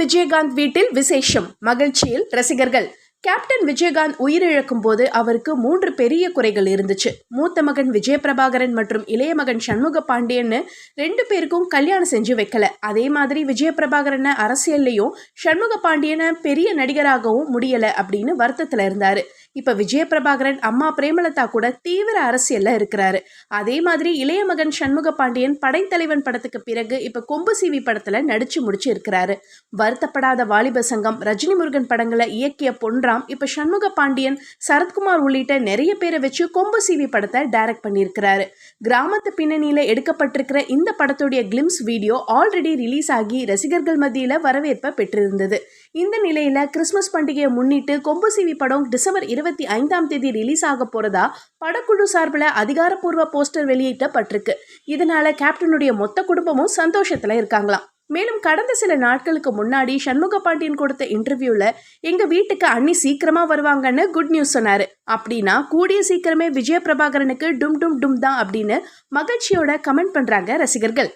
விஜயகாந்த் வீட்டில் விசேஷம் மகிழ்ச்சியில் ரசிகர்கள். கேப்டன் விஜயகாந்த் உயிரிழக்கும் போது அவருக்கு மூன்று பெரிய குறைகள் இருந்துச்சு. மூத்த மகன் விஜயபிரபாகரன் மற்றும் இளைய மகன் சண்முக பாண்டியன்னு ரெண்டு பேருக்கும் கல்யாணம் செஞ்சு வைக்கல. அதே மாதிரி விஜயபிரபாகரனை அரசியல்லையும் சண்முக பாண்டியனை பெரிய நடிகராகவும் முடியல அப்படின்னு வருத்தத்துல இருந்தாரு. இப்போ விஜயபிரபாகரன் அம்மா பிரேமலதா கூட தீவிர அரசியலில் இருக்கிறாரு. அதே மாதிரி இளைய மகன் சண்முக பாண்டியன் படைத்தலைவன் படத்துக்கு பிறகு இப்போ கொம்பு சிவி படத்தில் நடிச்சு முடிச்சு இருக்கிறாரு. வருத்தப்படாத வாலிப சங்கம் ரஜினி முருகன் படங்களை இயக்கிய பொன்ராம் இப்போ சண்முக பாண்டியன் சரத்குமார் உள்ளிட்ட நிறைய பேரை வச்சு கொம்பு சிவி படத்தை டைரக்ட் பண்ணியிருக்கிறாரு. கிராமத்து பின்னணியில் எடுக்கப்பட்டிருக்கிற இந்த படத்துடைய கிளிம்ஸ் வீடியோ ஆல்ரெடி ரிலீஸ் ஆகி ரசிகர்கள் மத்தியில் வரவேற்பை பெற்றிருந்தது. இந்த நிலையில கிறிஸ்மஸ் பண்டிகையை முன்னிட்டு கொம்பு சிவி படம் டிசம்பர் இருபத்தி ஐந்தாம் தேதி ரிலீஸ் ஆக போறதா படக்குழு சார்பில் அதிகாரப்பூர்வ போஸ்டர் வெளியிட்டப்பட்டிருக்கு. இதனால கேப்டனுடைய மொத்த குடும்பமும் சந்தோஷத்துல இருக்காங்களாம். மேலும் கடந்த சில நாட்களுக்கு முன்னாடி சண்முக பாண்டியன் கொடுத்த இன்டர்வியூல எங்க வீட்டுக்கு அண்ணி சீக்கிரமா வருவாங்கன்னு குட் நியூஸ் சொன்னாரு. அப்படின்னா கூடிய சீக்கிரமே விஜய பிரபாகரனுக்கு டும் டும் டும் தான் அப்படின்னு மகிழ்ச்சியோட கமெண்ட் பண்றாங்க ரசிகர்கள்.